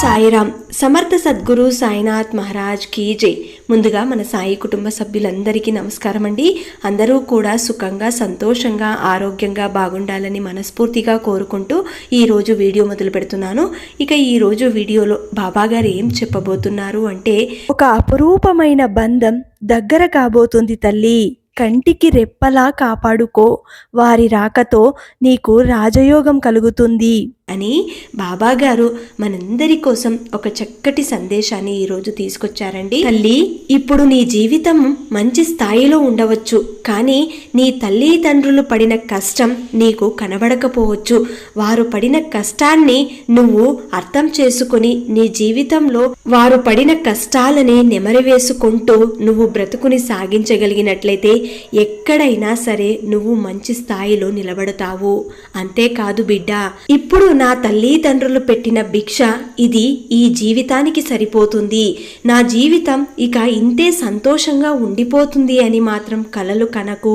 సాయిరామ్. సమర్థ సద్గురు సాయినాథ్ మహారాజ్ కీ జై. ముందుగా మన సాయి కుటుంబ సభ్యులందరికీ నమస్కారం అండి అందరూ కూడా సుఖంగా సంతోషంగా ఆరోగ్యంగా బాగుండాలని మనస్ఫూర్తిగా కోరుకుంటూ ఈరోజు వీడియో మొదలు పెడుతున్నాను. ఇక ఈరోజు వీడియోలో బాబా గారు ఏం చెప్పబోతున్నారు అంటే ఒక అపురూపమైన బంధం దగ్గర కాబోతుంది తల్లి. కంటికి రెప్పలా కాపాడుకో. వారి రాకతో నీకు రాజయోగం కలుగుతుంది. అని బాబాగారు మనందరి కోసం ఒక చక్కటి సందేశాన్ని ఈరోజు తీసుకొచ్చారండి. తల్లి ఇప్పుడు నీ జీవితం మంచి స్థాయిలో ఉండవచ్చు కానీ నీ తల్లిదండ్రులు పడిన కష్టం నీకు కనబడకపోవచ్చు. వారు పడిన కష్టాన్ని నువ్వు అర్థం చేసుకుని నీ జీవితంలో వారు పడిన కష్టాలని నెమరవేసుకుంటూ నువ్వు బ్రతుకుని సాగించగలిగినట్లయితే ఎక్కడైనా సరే నువ్వు మంచి స్థాయిలో నిలబడతావు. అంతేకాదు బిడ్డ ఇప్పుడు నా తల్లిదండ్రులు పెట్టిన భిక్ష ఇది ఈ జీవితానికి సరిపోతుంది. నా జీవితం ఇక ఇంతే సంతోషంగా ఉండిపోతుంది అని మాత్రం కలలు కనకు.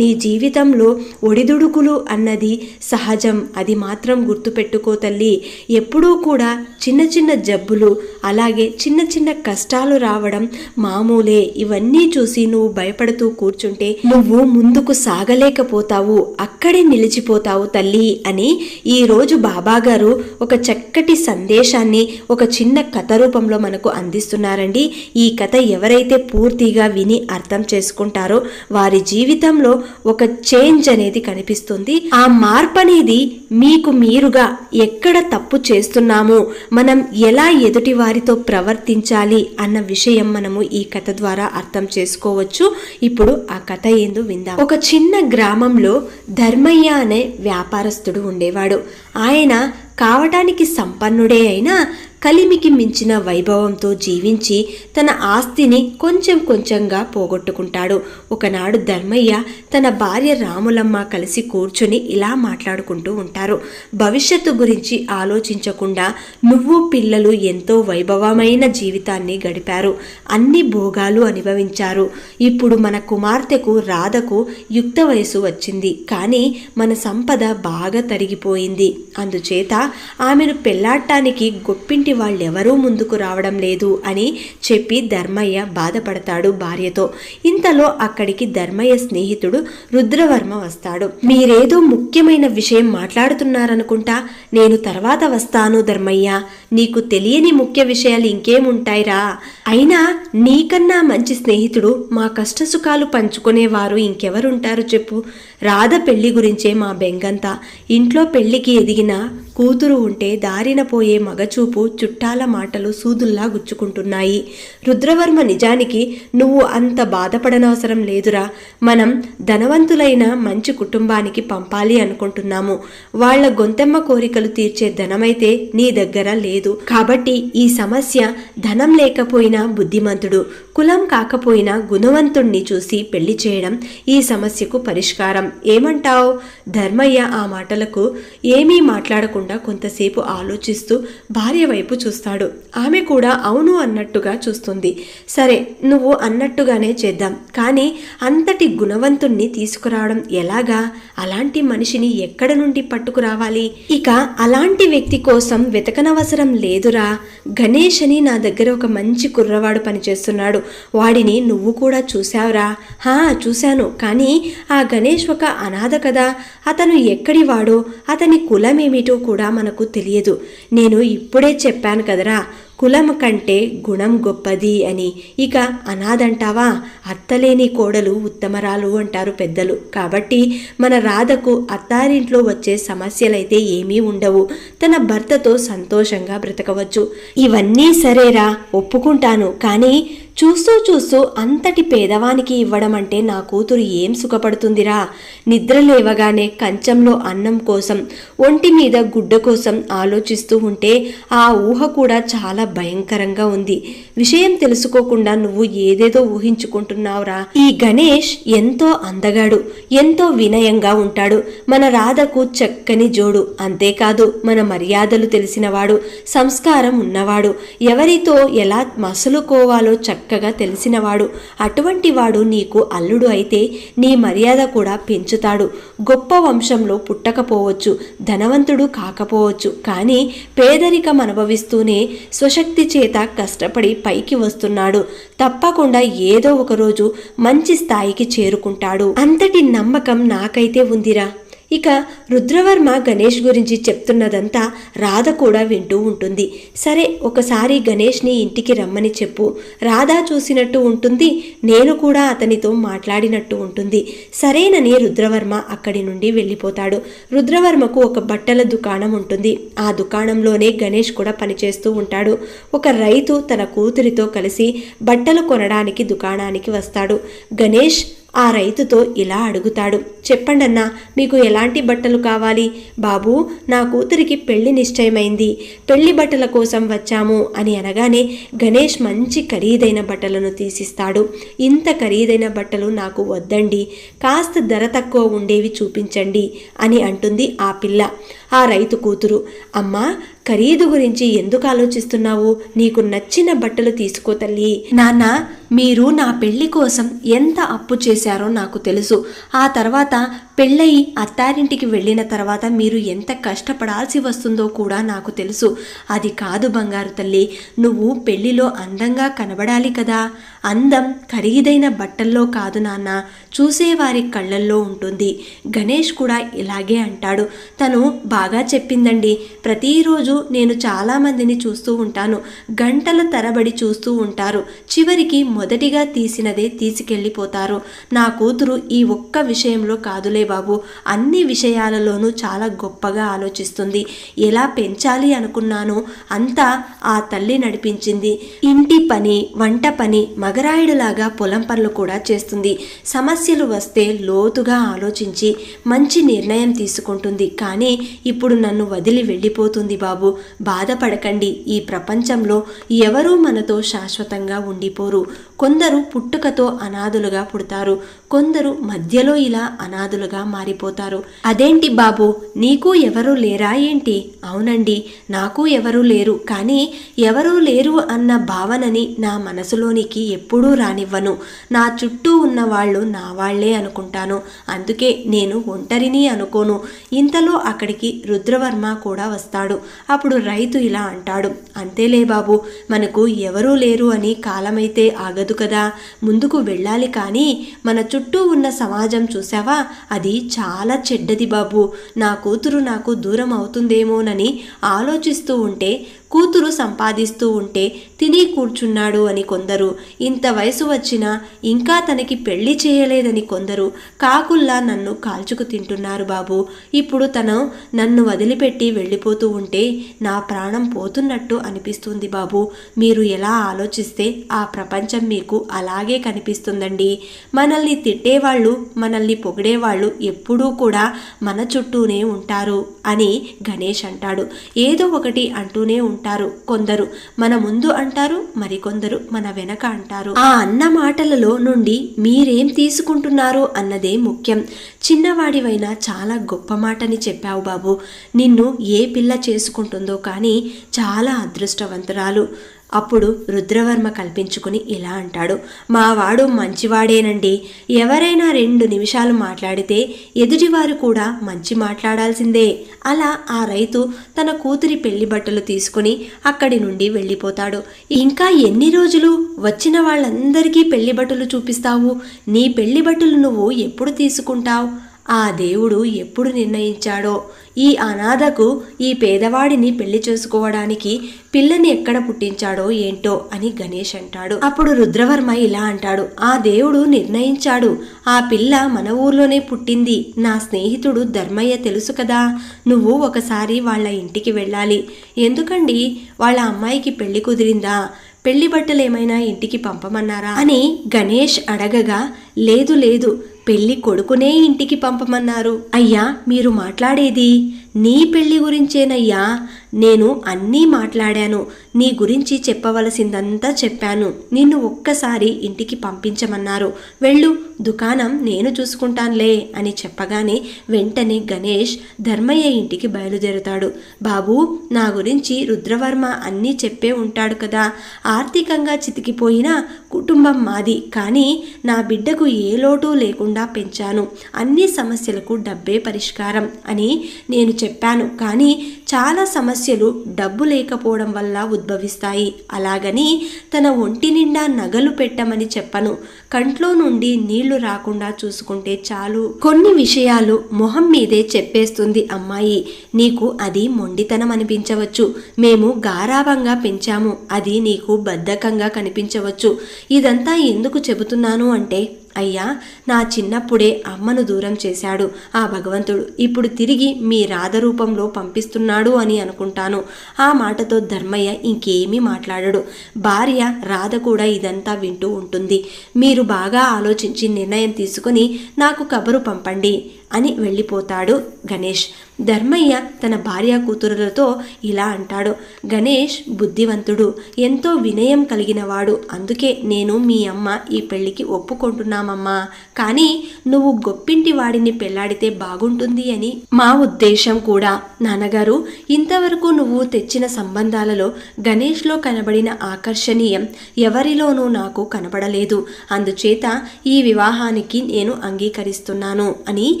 నీ జీవితంలో ఒడిదుడుకులు అన్నది సహజం అది మాత్రం గుర్తుపెట్టుకో తల్లి. ఎప్పుడూ కూడా చిన్న చిన్న జబ్బులు అలాగే చిన్న చిన్న కష్టాలు రావడం మామూలే. ఇవన్నీ చూసి నువ్వు భయపడుతూ కూర్చుంటే నువ్వు ముందుకు సాగలేకపోతావు అక్కడే నిలిచిపోతావు తల్లి అని ఈ రోజు బాబా గారు ఒక చక్కటి సందేశాన్ని ఒక చిన్న కథ రూపంలో మనకు అందిస్తున్నారండి. ఈ కథ ఎవరైతే పూర్తిగా విని అర్థం చేసుకుంటారో వారి జీవితంలో ఒక చేంజ్ అనేది కనిపిస్తుంది. ఆ మార్పు అనేది మీకు మీరుగా ఎక్కడ తప్పు చేస్తున్నామో? మనం ఎలా ఎదుటి వారితో ప్రవర్తించాలి అన్న విషయం మనము ఈ కథ ద్వారా అర్థం చేసుకోవచ్చు. ఇప్పుడు ఆ కథ ఏందో విందాం. ఒక చిన్న గ్రామంలో ధర్మయ్య అనే వ్యాపారస్తుడు ఉండేవాడు. ఆయన కావటానికి సంపన్నుడే అయినా కలిమికి మించిన వైభవంతో జీవించి తన ఆస్తిని కొంచెం కొంచెంగా పోగొట్టుకుంటాడు. ఒకనాడు ధర్మయ్య తన భార్య రాములమ్మ కలిసి కూర్చుని ఇలా మాట్లాడుకుంటూ ఉంటారు. భవిష్యత్తు గురించి ఆలోచించకుండా నువ్వు పిల్లలు ఎంతో వైభవమైన జీవితాన్ని గడిపారు. అన్ని భోగాలు అనుభవించారు. ఇప్పుడు మన కుమార్తెకు రాధకు యుక్త వయసు వచ్చింది. కానీ మన సంపద బాగా తరిగిపోయింది. అందుచేత ఆమెను పెళ్ళాడటానికి గొప్పింటి వాళ్ళెవరూ ముందుకు రావడం లేదు అని చెప్పి ధర్మయ్య బాధపడతాడు భార్యతో. ఇంతలో అక్కడికి ధర్మయ్య స్నేహితుడు రుద్రవర్మ వస్తాడు. మీరేదో ముఖ్యమైన విషయం మాట్లాడుతున్నారనుకుంటా? నేను తర్వాత వస్తాను ధర్మయ్య. నీకు తెలియని ముఖ్య విషయాలు ఇంకేముంటాయిరా? అయినా నీకన్నా మంచి స్నేహితుడు మా కష్టసుఖాలు పంచుకునేవారు ఇంకెవరుంటారు చెప్పు. రాధ పెళ్ళి గురించే మా బెంగంతా. ఇంట్లో పెళ్ళికి ఎదిగిన కూతురు ఉంటే దారిన పోయే మగచూపు చుట్టాల మాటలు సూదుల్లా గుచ్చుకుంటున్నాయి. రుద్రవర్మ నిజానికి నువ్వు అంత బాధపడనవసరం లేదురా. మనం ధనవంతులైన మంచి కుటుంబానికి పంపాలి అనుకుంటున్నాము. వాళ్ళ గొంతెమ్మ కోరికలు తీర్చే ధనమైతే నీ దగ్గర లేదు. కాబట్టి ఈ సమస్య ధనం లేకపోయినా బుద్ధిమంతుడు కులం కాకపోయినా గుణవంతుణ్ణి చూసి పెళ్ళి చేయడం ఈ సమస్యకు పరిష్కారం. ఏమంటావు? ధర్మయ్య ఆ మాటలకు ఏమీ మాట్లాడకుండా కొంతసేపు ఆలోచిస్తూ భార్య వైపు చూస్తాడు. ఆమె కూడా అవును అన్నట్టుగా చూస్తుంది. సరే నువ్వు అన్నట్టుగానే చేద్దాం. కానీ అంతటి గుణవంతుణ్ణి తీసుకురావడం ఎలాగా? అలాంటి మనిషిని ఎక్కడ నుండి పట్టుకురావాలి? ఇక అలాంటి వ్యక్తి కోసం వెతకనవసరం లేదురా. గణేష్ అని నా దగ్గర ఒక మంచి కుర్రవాడు పనిచేస్తున్నాడు. వాడిని నువ్వు కూడా చూశావురా? హా చూశాను. కానీ ఆ గణేష్ ఒక అనాథ కదా. అతను ఎక్కడివాడో? అతని కులమేమిటో కూడా మనకు తెలియదు. నేను ఇప్పుడే చెప్పాను కదరా కులం కంటే గుణం గొప్పది అని. ఇక అనాథంటావా? అత్తలేని కోడలు ఉత్తమరాలు అంటారు పెద్దలు. కాబట్టి మన రాధకు అత్తారింట్లో వచ్చే సమస్యలైతే ఏమీ ఉండవు. తన భర్తతో సంతోషంగా బ్రతకవచ్చు. ఇవన్నీ సరేరా ఒప్పుకుంటాను. కానీ చూస్తూ చూస్తూ అంతటి పేదవానికి ఇవ్వడం అంటే నా కూతురు ఏం సుఖపడుతుందిరా? నిద్ర లేవగానే కంచంలో అన్నం కోసం ఒంటి మీద గుడ్డ కోసం ఆలోచిస్తూ ఉంటే ఆ ఊహ కూడా చాలా భయంకరంగా ఉంది. విషయం తెలుసుకోకుండా నువ్వు ఏదేదో ఊహించుకుంటున్నావురా. ఈ గణేష్ ఎంతో అందగాడు ఎంతో వినయంగా ఉంటాడు. మన రాధకు చక్కని జోడు. అంతేకాదు మన మర్యాదలు తెలిసినవాడు సంస్కారం ఉన్నవాడు. ఎవరితో ఎలా మసలుకోవాలో చక్కగా తెలిసినవాడు. అటువంటి వాడు నీకు అల్లుడు అయితే నీ మర్యాద కూడా పెంచుతాడు. గొప్ప వంశంలో పుట్టకపోవచ్చు ధనవంతుడు కాకపోవచ్చు. కానీ పేదరికం అనుభవిస్తూనే స్వశక్తి చేత కష్టపడి పైకి వస్తున్నాడు. తప్పకుండా ఏదో ఒకరోజు మంచి స్థాయికి చేరుకుంటాడు. అంతటి నమ్మకం నాకైతే ఉందిరా. ఇక రుద్రవర్మ గణేష్ గురించి చెప్తున్నదంతా రాధ కూడా వింటూ ఉంటుంది. సరే ఒకసారి గణేష్ని ఇంటికి రమ్మని చెప్పు. రాధ చూసినట్టు ఉంటుంది నేను కూడా అతనితో మాట్లాడినట్టు ఉంటుంది. సరేనని రుద్రవర్మ అక్కడి నుండి వెళ్ళిపోతాడు. రుద్రవర్మకు ఒక బట్టల దుకాణం ఉంటుంది. ఆ దుకాణంలోనే గణేష్ కూడా పనిచేస్తూ ఉంటాడు. ఒక రైతు తన కూతురితో కలిసి బట్టలు కొనడానికి దుకాణానికి వస్తాడు. గణేష్ ఆ రైతుతో ఇలా అడుగుతాడు చెప్పండన్నా మీకు ఎలాంటి బట్టలు కావాలి? బాబు నా కూతురికి పెళ్ళి నిశ్చయమైంది. పెళ్ళి బట్టల కోసం వచ్చాము అని అనగానే గణేష్ మంచి ఖరీదైన బట్టలను తీసిస్తాడు. ఇంత ఖరీదైన బట్టలు నాకు వద్దండి కాస్త ధర తక్కువ ఉండేవి చూపించండి అని అంటుంది ఆ పిల్ల. ఆ రైతు కూతురు అమ్మా ఖరీదు గురించి ఎందుకు ఆలోచిస్తున్నావు? నీకు నచ్చిన బట్టలు తీసుకో తల్లి. నాన్న మీరు నా పెళ్ళి కోసం ఎంత అప్పు చేశారో నాకు తెలుసు. ఆ తర్వాత పెళ్ళయి అత్తారింటికి వెళ్ళిన తర్వాత మీరు ఎంత కష్టపడాల్సి వస్తుందో కూడా నాకు తెలుసు. అది కాదు బంగారు తల్లి నువ్వు పెళ్ళిలో అందంగా కనబడాలి కదా. అందం ఖరీదైన బట్టల్లో కాదు నాన్న. చూసేవారి కళ్ళల్లో ఉంటుంది. గణేష్ కూడా ఇలాగే అంటాడు. తను బాగా చెప్పిందండి. ప్రతిరోజు నేను చాలామందిని చూస్తూ ఉంటాను. గంటల తరబడి చూస్తూ ఉంటారు. చివరికి మొదటిగా తీసినదే తీసుకెళ్ళిపోతారు. నా కూతురు ఈ ఒక్క విషయంలో కాదులే బాబు. అన్ని విషయాలలోనూ చాలా గొప్పగా ఆలోచిస్తుంది. ఎలా పెంచాలి అనుకున్నానో అంతా ఆ తల్లి నడిపించింది. ఇంటి పని వంట పని మగరాయుడులాగా పొలం పనులు కూడా చేస్తుంది. సమస్యలు వస్తే లోతుగా ఆలోచించి మంచి నిర్ణయం తీసుకుంటుంది. కానీ ఇప్పుడు నన్ను వదిలి వెళ్ళిపోతుంది బాబు. బాధపడకండి. ఈ ప్రపంచంలో ఎవరూ మనతో శాశ్వతంగా ఉండిపోరు. కొందరు పుట్టుకతో అనాథులుగా పుడతారు. కొందరు మధ్యలో ఇలా అనాథులుగా మారిపోతారు. అదేంటి బాబు? నీకు ఎవరు లేరా ఏంటి? అవునండి నాకు ఎవరూ లేరు. కానీ ఎవరూ లేరు అన్న భావనని నా మనసులోనికి ఎప్పుడూ రానివ్వను. నా చుట్టూ ఉన్న వాళ్ళు నా వాళ్ళే అనుకుంటాను. అందుకే నేను ఒంటరిని అనుకోను. ఇంతలో అక్కడికి రుద్రవర్మ కూడా వస్తాడు. అప్పుడు రైతు ఇలా అంటాడు. అంతేలే బాబు మనకు ఎవరూ లేరు అని కాలమైతే ఆగదు కదా. ముందుకు వెళ్ళాలి కానీ మన చుట్టూ ఉన్న సమాజం చూసావా అది చాలా చెడ్డది బాబు. నా కూతురు నాకు దూరం అవుతుందేమోనని ఆలోచిస్తూ ఉంటే కూతురు సంపాదిస్తూ ఉంటే తిని కూర్చున్నాడు అని కొందరు. ఇంత వయసు వచ్చినా ఇంకా తనకి పెళ్ళి చేయలేదని కొందరు కాకుల్లా నన్ను కాల్చుకు తింటున్నారు బాబు. ఇప్పుడు తను నన్ను వదిలిపెట్టి వెళ్ళిపోతూ ఉంటే నా ప్రాణం పోతున్నట్టు అనిపిస్తుంది బాబు. మీరు ఎలా ఆలోచిస్తే ఆ ప్రపంచం మీకు అలాగే కనిపిస్తుందండి. మనల్ని తిట్టేవాళ్ళు మనల్ని పొగిడేవాళ్ళు ఎప్పుడూ కూడా మన చుట్టూనే ఉంటారు అని గణేష్ అంటాడు. ఏదో ఒకటి అంటూనే ఉంటారు కొందరు. మన ముందు అంటారు మరికొందరు మన వెనక అంటారు. ఆ అన్న మాటలలో నుండి మీరేం తీసుకుంటున్నారు అన్నదే ముఖ్యం. చిన్నవాడివైనా చాలా గొప్ప మాటని చెప్పావు బాబు. నిన్ను ఏ పిల్ల చేసుకుంటుందో కానీ చాలా అదృష్టవంతురాలు. అప్పుడు రుద్రవర్మ కల్పించుకుని ఇలా అంటాడు మావాడు మంచివాడేనండి. ఎవరైనా రెండు నిమిషాలు మాట్లాడితే ఎదుటివారు కూడా మంచి మాట్లాడాల్సిందే. అలా ఆ రైతు తన కూతురి పెళ్ళి బట్టలు తీసుకుని అక్కడి నుండి వెళ్ళిపోతాడు. ఇంకా ఎన్ని రోజులు? వచ్చిన వాళ్ళందరికీ పెళ్ళి బట్టలు చూపిస్తావు. నీ పెళ్ళి బట్టలు నువ్వు ఎప్పుడు తీసుకుంటావు? ఆ దేవుడు ఎప్పుడు నిర్ణయించాడో? ఈ అనాథకు ఈ పేదవాడిని పెళ్ళి చేసుకోవడానికి పిల్లని ఎక్కడ పుట్టించాడో ఏంటో అని గణేష్ అంటాడు. అప్పుడు రుద్రవర్మ ఇలా అంటాడు ఆ దేవుడు నిర్ణయించాడు. ఆ పిల్ల మన ఊర్లోనే పుట్టింది. నా స్నేహితుడు ధర్మయ్య తెలుసు కదా. నువ్వు ఒకసారి వాళ్ళ ఇంటికి వెళ్ళాలి. ఎందుకండి? వాళ్ళ అమ్మాయికి పెళ్ళి కుదిరిందా? పెళ్ళి బట్టలు ఏమైనా ఇంటికి పంపమన్నారా? అని గణేష్ అడగగా లేదు లేదు. పెళ్ళి కొడుకునే ఇంటికి పంపమన్నారు. అయ్యా మీరు మాట్లాడేది? నీ పెళ్ళి గురించేనయ్యా. నేను అన్నీ మాట్లాడాను. నీ గురించి చెప్పవలసిందంతా చెప్పాను. నిన్ను ఒక్కసారి ఇంటికి పంపించమన్నారు. వెళ్ళు దుకాణం నేను చూసుకుంటానులే అని చెప్పగానే వెంటనే గణేష్ ధర్మయ్య ఇంటికి బయలుదేరుతాడు. బాబు నా గురించి రుద్రవర్మ అన్నీ చెప్పే ఉంటాడు కదా. ఆర్థికంగా చితికిపోయిన కుటుంబం మాది. కానీ నా బిడ్డకు ఏ లోటు లేకుండా పెంచాను. అన్ని సమస్యలకు డబ్బే పరిష్కారం అని నేను చెప్పాను. కానీ చాలా సమస్యలు డబ్బు లేకపోవడం వల్ల ఉద్భవిస్తాయి. అలాగని తన ఒంటి నిండా నగలు పెట్టమని చెప్పను. కంట్లో నుండి నీళ్ళు రాకుండా చూసుకుంటే చాలు. కొన్ని విషయాలు మొహం మీదే చెప్పేస్తుంది అమ్మాయి. నీకు అది మొండితనం అనిపించవచ్చు. మేము గారాభంగా పెంచాము. అది నీకు బద్ధకంగా కనిపించవచ్చు. ఇదంతా ఎందుకు చెబుతున్నాను అంటే అయ్యా నా చిన్నప్పుడే అమ్మను దూరం చేశాడు ఆ భగవంతుడు. ఇప్పుడు తిరిగి మీ రాధ రూపంలో పంపిస్తున్నాడు. అని అనుకుంటాను. ఆ మాటతో ధర్మయ్య ఇంకేమీ మాట్లాడడు. భార్య రాధ కూడా ఇదంతా వింటూ ఉంటుంది. మీరు బాగా ఆలోచించి నిర్ణయం తీసుకుని నాకు కబరు పంపండి అని వెళ్ళిపోతాడు గణేష్. ధర్మయ్య తన భార్య కూతురులతో ఇలా అంటాడు. గణేష్ బుద్ధివంతుడు ఎంతో వినయం కలిగినవాడు. అందుకే నేను మీ అమ్మ ఈ పెళ్ళికి ఒప్పుకుంటున్నామమ్మా. కానీ నువ్వు గొప్పింటి వాడిని పెళ్ళాడితే బాగుంటుంది అని మా ఉద్దేశం కూడా. నాన్నగారు ఇంతవరకు నువ్వు తెచ్చిన సంబంధాలలో గణేష్లో కనబడిన ఆకర్షణీయం ఎవరిలోనూ నాకు కనబడలేదు. అందుచేత ఈ వివాహానికి నేను అంగీకరిస్తున్నాను అని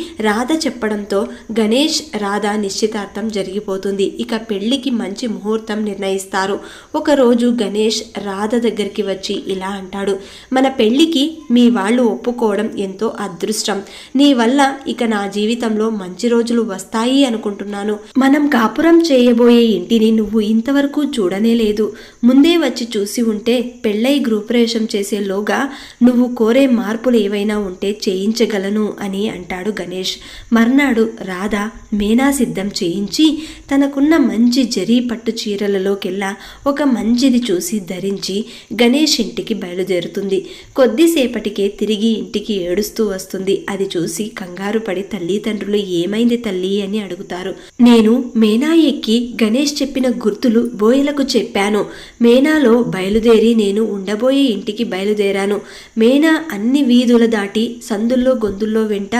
రాధ చెప్పడంతో గణేష్ రాధ నిశ్చితార్థం జరిగిపోతుంది. ఇక పెళ్ళికి మంచి ముహూర్తం నిర్ణయిస్తారు. ఒకరోజు గణేష్ రాధ దగ్గరికి వచ్చి ఇలా అంటాడు మన పెళ్ళికి మీ వాళ్ళు ఒప్పుకోవడం ఎంతో అదృష్టం. నీ వల్ల ఇక నా జీవితంలో మంచి రోజులు వస్తాయి అనుకుంటున్నాను. మనం కాపురం చేయబోయే ఇంటిని నువ్వు ఇంతవరకు చూడనే లేదు. ముందే వచ్చి చూసి ఉంటే పెళ్ళై గృహప్రవేశం చేసేలోగా నువ్వు కోరే మార్పులు ఏవైనా ఉంటే చేయించగలను అని అంటాడు గణేష్. మర్నాడు రాధ మేనా సిద్ధం చేయించి తనకున్న మంచి జరీ పట్టు చీరలలోకెల్లా ఒక మంచిది చూసి ధరించి గణేష్ ఇంటికి బయలుదేరుతుంది. కొద్దిసేపటికే తిరిగి ఇంటికి ఏడుస్తూ వస్తుంది. అది చూసి కంగారు పడి తల్లిదండ్రులు ఏమైంది తల్లి? అని అడుగుతారు. నేను మేనా ఎక్కి గణేష్ చెప్పిన గుర్తులు బోయలకు చెప్పాను. మేనాలో బయలుదేరి నేను ఉండబోయే ఇంటికి బయలుదేరాను. మేనా అన్ని వీధుల దాటి సందుల్లో గొంతుల్లో వెంట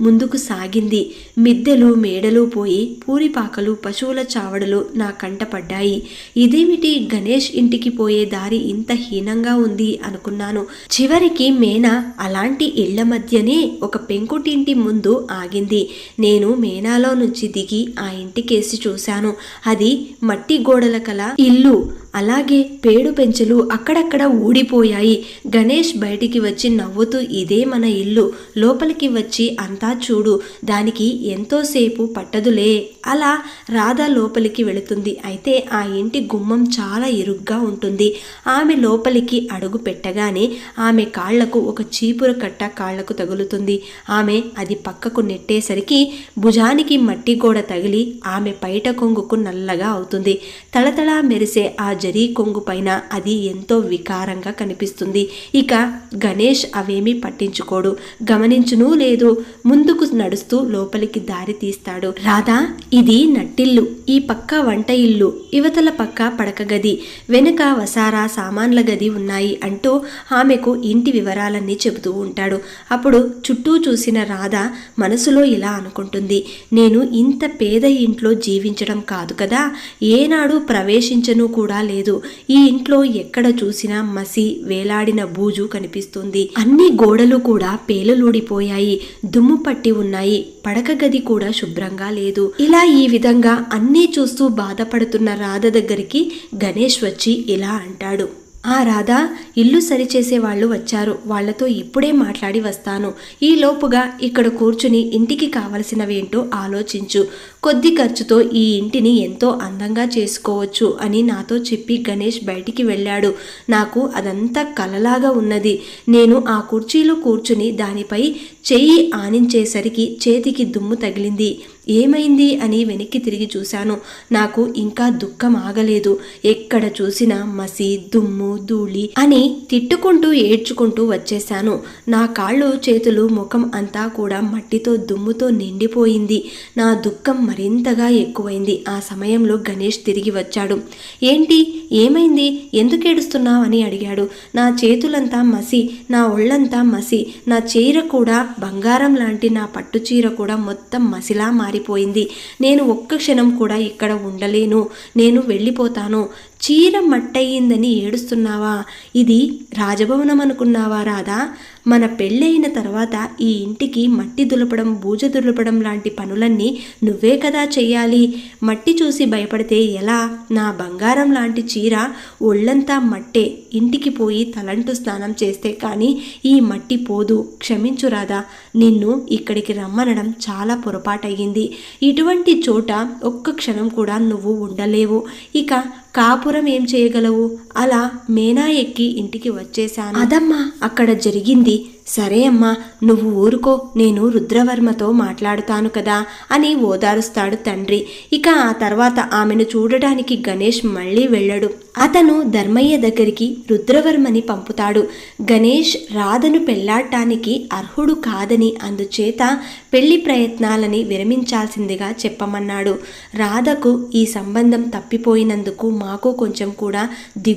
ముందుకు సాగింది. మిద్దెలు మేడలు పోయి పూరిపాకలు పశువుల చావడలు నా కంటపడ్డాయి ఇదేమిటి? గణేష్ ఇంటికి పోయే దారి ఇంత హీనంగా ఉంది అనుకున్నాను. చివరికి మేనా అలాంటి ఇళ్ళ మధ్యనే ఒక పెంకుటింటి ముందు ఆగింది. నేను మేనాలో నుంచి దిగి ఆ ఇంటికేసి చూశాను. అది మట్టి గోడల కల ఇల్లు. అలాగే పేడు పెంచలు అక్కడక్కడ ఊడిపోయాయి. గణేష్ బయటికి వచ్చి నవ్వుతూ ఇదే మన ఇల్లు. లోపలికి వచ్చి అంతా చూడు. దానికి ఎంతోసేపు పట్టదులే. అలా రాధ లోపలికి వెళుతుంది. అయితే ఆ ఇంటి గుమ్మం చాలా ఇరుగ్గా ఉంటుంది. ఆమె లోపలికి అడుగు పెట్టగానే ఆమె కాళ్ళకు ఒక చీపురు కట్ట కాళ్ళకు తగులుతుంది. ఆమె అది పక్కకు నెట్టేసరికి భుజానికి మట్టి గోడ తగిలి ఆమె పైట కొంగుకు నల్లగా అవుతుంది. తళతళ మెరిసే ఆ జరీ కొంగు పైన అది ఎంతో వికారంగా కనిపిస్తుంది. ఇక గణేష్ అవేమీ పట్టించుకోడు. గమనించునూ లేదు. ముందుకు నడుస్తూ లోపలికి దారి తీస్తాడు. రాధా ఇది నట్టిల్లు. ఈ పక్క వంట ఇల్లు. ఇవతల పక్క పడక గది. వెనుక వసారా సామాన్ల గది ఉన్నాయి అంటూ ఆమెకు ఇంటి వివరాలన్నీ చెబుతూ ఉంటాడు. అప్పుడు చుట్టూ చూసిన రాధ మనసులో ఇలా అనుకుంటుంది. నేను ఇంత పేద ఇంట్లో జీవించడం కాదు కదా. ఏనాడు ప్రవేశించను కూడా లేదు ఈ ఇంట్లో ఎక్కడ చూసినా మసి వేలాడిన బూజు కనిపిస్తుంది. అన్ని గోడలు కూడా పేలలుడిపోయాయి. దుమ్ము పట్టి ఉన్నాయి. పడక గది కూడా శుభ్రంగా లేదు. ఇలా ఈ విధంగా అన్నీ చూస్తూ బాధపడుతున్న రాధ దగ్గరికి గణేష్ వచ్చి ఇలా అంటాడు. ఆ రాధా ఇల్లు సరిచేసే వాళ్ళు వచ్చారు. వాళ్ళతో ఇప్పుడే మాట్లాడి వస్తాను. ఈ లోపుగా ఇక్కడ కూర్చుని ఇంటికి కావలసినవేంటో ఆలోచించు. కొద్ది ఖర్చుతో ఈ ఇంటిని ఎంతో అందంగా చేసుకోవచ్చు అని నాతో చెప్పి గణేష్ బయటికి వెళ్ళాడు. నాకు అదంతా కలలాగా ఉన్నది. నేను ఆ కుర్చీలో కూర్చుని దానిపై చెయ్యి ఆనించేసరికి చేతికి దుమ్ము తగిలింది. ఏమైంది అని వెనక్కి తిరిగి చూశాను. నాకు ఇంకా దుఃఖం ఆగలేదు ఎక్కడ చూసినా మసి దుమ్ము ధూళి అని తిట్టుకుంటూ ఏడ్చుకుంటూ వచ్చేశాను. నా కాళ్ళు చేతులు ముఖం అంతా కూడా మట్టితో దుమ్ముతో నిండిపోయింది. నా దుఃఖం మరింతగా ఎక్కువైంది. ఆ సమయంలో గణేష్ తిరిగి వచ్చాడు. ఏంటి? ఏమైంది? ఎందుకు ఏడుస్తున్నావు? అని అడిగాడు. నా చేతులంతా మసి నా ఒళ్ళంతా మసి నా చీర కూడా బంగారం లాంటి నా పట్టు చీర కూడా మొత్తం మసిలా మారిపోయింది. నేను ఒక్క క్షణం కూడా ఇక్కడ ఉండలేను. నేను వెళ్ళిపోతాను. చీర మట్టయిందని ఏడుస్తున్నావా? ఇది రాజభవనం అనుకున్నావా రాధా? మన పెళ్ళైన తర్వాత ఈ ఇంటికి మట్టి దులపడం బూజ దులపడం లాంటి పనులన్నీ నువ్వే కదా చెయ్యాలి. మట్టి చూసి భయపడితే ఎలా? నా బంగారం లాంటి చీర ఒళ్ళంతా మట్టే. ఇంటికి పోయి తలంటు స్నానం చేస్తే కానీ ఈ మట్టి పోదు. క్షమించు రాదా నిన్ను ఇక్కడికి రమ్మనడం చాలా పొరపాటయ్యింది. ఇటువంటి చోట ఒక్క క్షణం కూడా నువ్వు ఉండలేవు. ఇక కాపురం ఏం చేయగలవు? అలా మేనా ఎక్కి ఇంటికి వచ్చేశాను. అదమ్మా. అక్కడ జరిగింది సరే అమ్మా నువ్వు ఊరుకో నేను రుద్రవర్మతో మాట్లాడుతాను కదా అని ఓదారుస్తాడు తండ్రి. ఇక ఆ తర్వాత ఆమెను చూడడానికి గణేష్ మళ్ళీ వెళ్ళడు. అతను ధర్మయ్య దగ్గరికి రుద్రవర్మని పంపుతాడు. గణేష్ రాధను పెళ్ళాడటానికి అర్హుడు కాదని అందుచేత పెళ్ళి ప్రయత్నాలని విరమించాల్సిందిగా చెప్పమన్నాడు. రాధకు ఈ సంబంధం తప్పిపోయినందుకు మాకు కొంచెం కూడా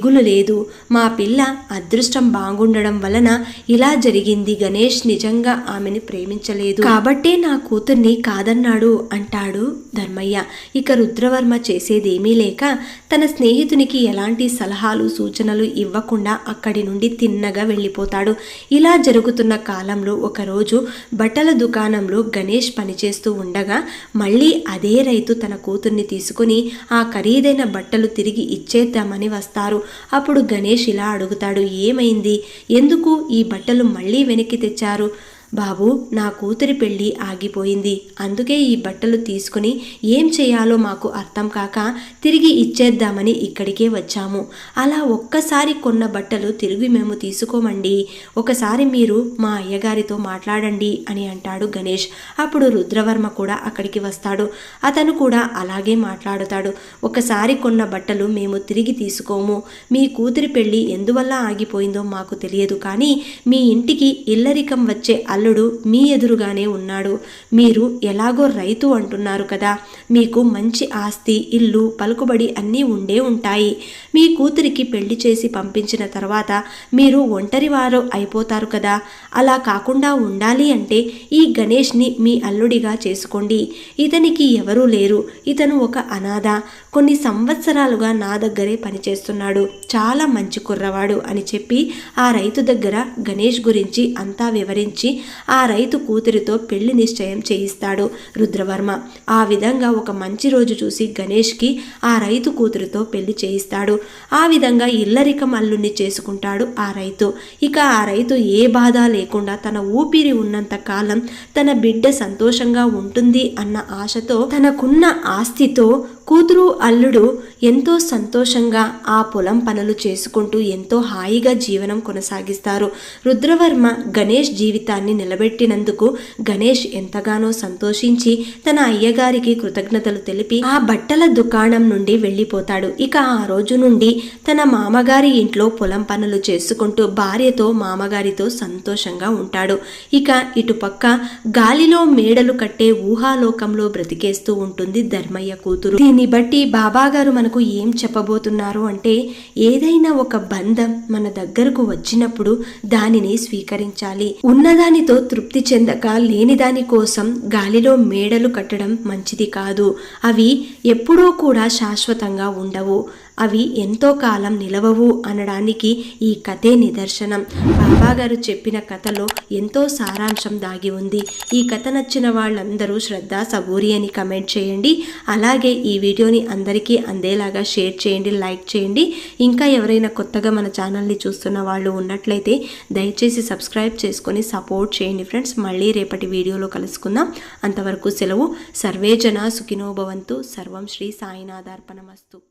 దిగులు లేదు మా పిల్ల అదృష్టం బాగుండడం వలన ఇలా జరిగింది. గణేష్ నిజంగా ఆమెని ప్రేమించలేదు. కాబట్టే నా కూతుర్ని కాదన్నాడు అంటాడు ధర్మయ్య. ఇక రుద్రవర్మ చేసేదేమీ లేక తన స్నేహితునికి ఎలాంటి సలహాలు సూచనలు ఇవ్వకుండా అక్కడి నుండి తిన్నగా వెళ్ళిపోతాడు. ఇలా జరుగుతున్న కాలంలో ఒకరోజు బట్టల దుకాణంలో గణేష్ పనిచేస్తూ ఉండగా మళ్ళీ అదే రైతు తన కూతుర్ని తీసుకుని ఆ ఖరీదైన బట్టలు తిరిగి ఇచ్చేద్దామని వస్తారు. అప్పుడు గణేష్ ఇలా అడుగుతాడు ఏమైంది? ఎందుకు ఈ బట్టలు మళ్ళీ వెనక్కి తెచ్చారు? బాబు నా కూతురి పెళ్ళి ఆగిపోయింది. అందుకే ఈ బట్టలు తీసుకుని ఏం చేయాలో మాకు అర్థం కాక తిరిగి ఇచ్చేద్దామని ఇక్కడికే వచ్చాము. అలా ఒక్కసారి కొన్న బట్టలు తిరిగి మేము తీసుకోమండి. ఒకసారి మీరు మా అయ్యగారితో మాట్లాడండి అని అంటాడు గణేష్. అప్పుడు రుద్రవర్మ కూడా అక్కడికి వస్తాడు. అతను కూడా అలాగే మాట్లాడుతాడు. ఒకసారి కొన్న బట్టలు మేము తిరిగి తీసుకోము. మీ కూతురి పెళ్ళి ఎందువల్ల ఆగిపోయిందో మాకు తెలియదు కానీ మీ ఇంటికి ఇల్లరికం వచ్చే అల్లుడు మీ ఎదురుగానే ఉన్నాడు. మీరు ఎలాగో రైతు అంటున్నారు కదా. మీకు మంచి ఆస్తి ఇల్లు పలుకుబడి అన్నీ ఉండే ఉంటాయి. మీ కూతురికి పెళ్ళి చేసి పంపించిన తర్వాత మీరు ఒంటరివారు అయిపోతారు కదా. అలా కాకుండా ఉండాలి అంటే ఈ గణేష్ని మీ అల్లుడిగా చేసుకోండి. ఇతనికి ఎవరూ లేరు. ఇతను ఒక అనాథ. కొన్ని సంవత్సరాలుగా నా దగ్గరే పనిచేస్తున్నాడు. చాలా మంచి కుర్రవాడు అని చెప్పి ఆ రైతు దగ్గర గణేష్ గురించి అంతా వివరించి ఆ రైతు కూతురితో పెళ్ళి నిశ్చయం చేయిస్తాడు రుద్రవర్మ. ఆ విధంగా ఒక మంచి రోజు చూసి గణేష్కి ఆ రైతు కూతురితో పెళ్ళి చేయిస్తాడు. ఆ విధంగా ఇల్లరికం అల్లుని చేసుకుంటాడు ఆ రైతు. ఇక ఆ రైతు ఏ బాధ లేకుండా తన ఊపిరి ఉన్నంత కాలం తన బిడ్డ సంతోషంగా ఉంటుంది అన్న ఆశతో తనకున్న ఆస్తితో కూతురు అల్లుడు ఎంతో సంతోషంగా ఆ పొలం పనులు చేసుకుంటూ ఎంతో హాయిగా జీవనం కొనసాగిస్తారు. రుద్రవర్మ గణేష్ జీవితాన్ని నిలబెట్టినందుకు గణేష్ ఎంతగానో సంతోషించి తన అయ్యగారికి కృతజ్ఞతలు తెలిపి ఆ బట్టల దుకాణం నుండి వెళ్ళిపోతాడు. ఇక ఆ రోజు నుండి తన మామగారి ఇంట్లో పొలం పనులు చేసుకుంటూ భార్యతో మామగారితో సంతోషంగా ఉంటాడు. ఇక ఇటుపక్క గాలిలో మేడలు కట్టే ఊహాలోకంలో బ్రతికేస్తూ ఉంటుంది ధర్మయ్య కూతురు. దీన్ని బట్టి బాబాగారు మనకు ఏం చెప్పబోతున్నారు అంటే ఏదైనా ఒక బంధం మన దగ్గరకు వచ్చినప్పుడు దానిని స్వీకరించాలి. ఉన్నదానితో తృప్తి చెందక లేని దాని కోసం గాలిలో మేడలు కట్టడం మంచిది కాదు. అవి ఎప్పుడూ కూడా శాశ్వతంగా ఉండవు. అవి ఎంతో కాలం నిలవవు అనడానికి ఈ కథే నిదర్శనం. బాబాగారు చెప్పిన కథలో ఎంతో సారాంశం దాగి ఉంది. ఈ కథ నచ్చిన వాళ్ళందరూ శ్రద్ధ సబూరి అని కమెంట్ చేయండి. అలాగే ఈ వీడియోని అందరికీ అందేలాగా షేర్ చేయండి లైక్ చేయండి. ఇంకా ఎవరైనా కొత్తగా మన ఛానల్ని చూస్తున్న వాళ్ళు ఉన్నట్లయితే దయచేసి సబ్స్క్రైబ్ చేసుకొని సపోర్ట్ చేయండి ఫ్రెండ్స్. మళ్ళీ రేపటి వీడియోలో కలుసుకుందాం. అంతవరకు సెలవు. సర్వేజన సుఖినోభవంతు సర్వం శ్రీ సాయినాథార్పణమస్తు.